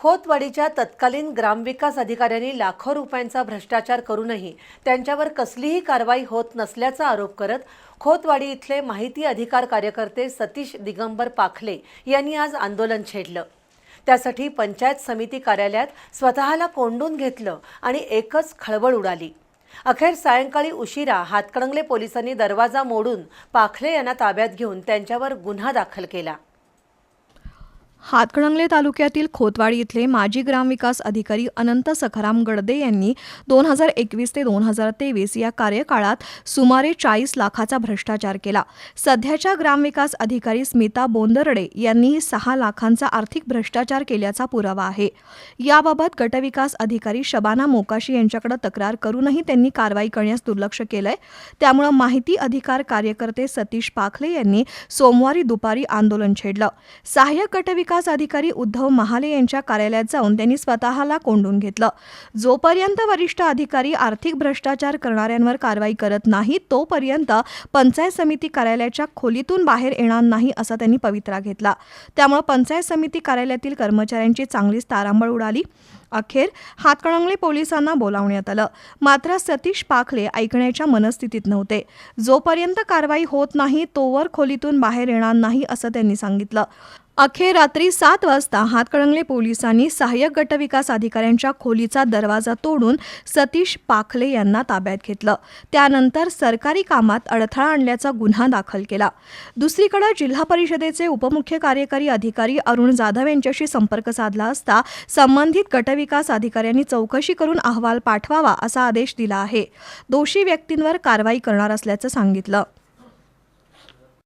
खोतवाडीच्या तत्कालीन ग्रामविकास अधिकाऱ्यांनी लाखो रुपयांचा भ्रष्टाचार करूनही त्यांच्यावर कसलीही कारवाई होत नसल्याचा आरोप करत खोतवाडी इथले माहिती अधिकार कार्यकर्ते सतीश दिगंबर पाखले यांनी आज आंदोलन छेडलं. त्यासाठी पंचायत समिती कार्यालयात स्वतःला कोंडून घेतलं आणि एकच खळबळ उडाली. अखेर सायंकाळी उशिरा हातकणंगले पोलिसांनी दरवाजा मोडून पाखले यांना ताब्यात घेऊन त्यांच्यावर गुन्हा दाखल केला. हातकणंगले तालुक्यातील खोतवाडी इथले माजी ग्रामविकास अधिकारी अनंत सखाराम गडदे यांनी दोन हजार एकवीस ते दोन हजार तेवीस या कार्यकाळात सुमारे चाळीस लाखाचा भ्रष्टाचार केला. सध्याच्या ग्रामविकास अधिकारी स्मिता बोंदरडे यांनीही सहा लाखांचा आर्थिक भ्रष्टाचार केल्याचा पुरावा आहे. याबाबत गटविकास अधिकारी शबाना मोकाशी यांच्याकडे तक्रार करूनही त्यांनी कारवाई करण्यास दुर्लक्ष केलंय. त्यामुळे माहिती अधिकार कार्यकर्ते सतीश पाखले यांनी सोमवारी दुपारी आंदोलन छेडलं. सहाय्यक गटविकास विकास अधिकारी उद्धव महाले यांच्या कार्यालयात जाऊन त्यांनी स्वतःला कोंडून घेतलं. जोपर्यंत वरिष्ठ अधिकारी आर्थिक भ्रष्टाचार करणाऱ्यांवर कारवाई करत नाही तोपर्यंत पंचायत समिती कार्यालयाच्या खोलीतून बाहेर येणार नाही असा त्यांनी पवित्रा घेतला. त्यामुळे पंचायत समिती कार्यालयातील कर्मचाऱ्यांची चांगलीच तारांबळ उडाली. अखेर हातकणंगले पोलिसांना बोलावण्यात आलं. मात्र सतीश पाखले ऐकण्याच्या मनस्थितीत नव्हते. जोपर्यंत कारवाई होत नाही तोवर खोलीतून बाहेर येणार नाही असं त्यांनी सांगितलं. अखेर रात्री सात वाजता हातकणंगले पोलिसांनी सहाय्यक गटविकास अधिकाऱ्यांच्या खोलीचा दरवाजा तोडून सतीश पाखले यांना ताब्यात घेतलं. त्यानंतर सरकारी कामात अडथळा आणल्याचा गुन्हा दाखल केला. दुसरीकडे जिल्हा परिषदेचे उपमुख्य कार्यकारी अधिकारी अरुण जाधव यांच्याशी संपर्क साधला असता संबंधित गटविकास अधिकाऱ्यांनी चौकशी करून अहवाल पाठवावा असा आदेश दिला आहे. दोषी व्यक्तींवर कारवाई करणार असल्याचं सांगितलं.